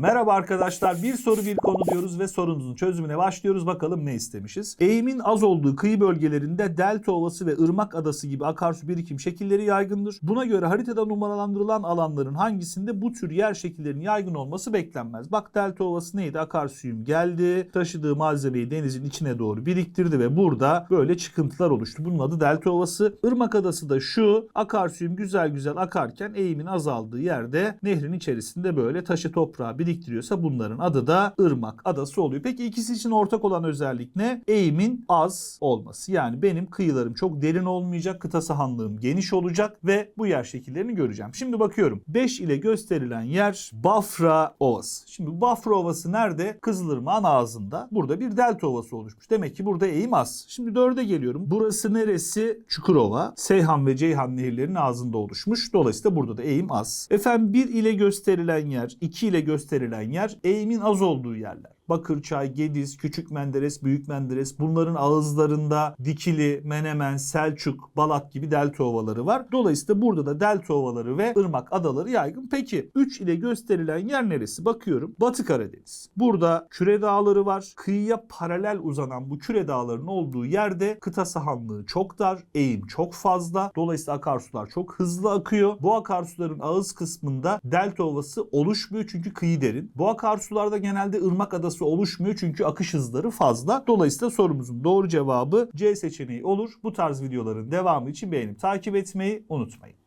Merhaba arkadaşlar. Bir soru bir konu diyoruz ve sorunuzun çözümüne başlıyoruz. Bakalım ne istemişiz? Eğimin az olduğu kıyı bölgelerinde delta ovası ve ırmak adası gibi akarsu birikim şekilleri yaygındır. Buna göre haritada numaralandırılan alanların hangisinde bu tür yer şekillerinin yaygın olması beklenmez. Bak delta ovası neydi? Akarsuyum geldi. Taşıdığı malzemeyi denizin içine doğru biriktirdi ve burada böyle çıkıntılar oluştu. Bunun adı delta ovası. Irmak adası da şu. Akarsuyum güzel güzel akarken eğimin azaldığı yerde nehrin içerisinde böyle taşı toprağı biriktiriyorsa bunların adı da ırmak adası oluyor. Peki ikisi için ortak olan özellik ne? Eğimin az olması. Yani benim kıyılarım çok derin olmayacak, kıta sahanlığım geniş olacak ve bu yer şekillerini göreceğim. Şimdi bakıyorum. 5 ile gösterilen yer Bafra Ovası. Şimdi Bafra Ovası nerede? Kızılırmağın ağzında. Burada bir delta ovası oluşmuş. Demek ki burada eğim az. Şimdi 4'e geliyorum. Burası neresi? Çukurova. Seyhan ve Ceyhan nehirlerinin ağzında oluşmuş. Dolayısıyla burada da eğim az. Efendim 1 ile gösterilen yer, 2 ile gösterilen yer eğimin az olduğu yerler. Bakırçay, Gediz, Küçük Menderes, Büyük Menderes bunların ağızlarında Dikili, Menemen, Selçuk, Balat gibi delta ovaları var. Dolayısıyla burada da delta ovaları ve ırmak adaları yaygın. Peki 3 ile gösterilen yer neresi? Bakıyorum. Batı Karadeniz. Burada küre dağları var. Kıyıya paralel uzanan bu küre dağlarının olduğu yerde kıta sahanlığı çok dar, eğim çok fazla. Dolayısıyla akarsular çok hızlı akıyor. Bu akarsuların ağız kısmında delta ovası oluşmuyor çünkü kıyı derin. Bu akarsularda genelde ırmak adası oluşmuyor çünkü akış hızları fazla. Dolayısıyla sorumuzun doğru cevabı C seçeneği olur. Bu tarz videoların devamı için beğenip takip etmeyi unutmayın.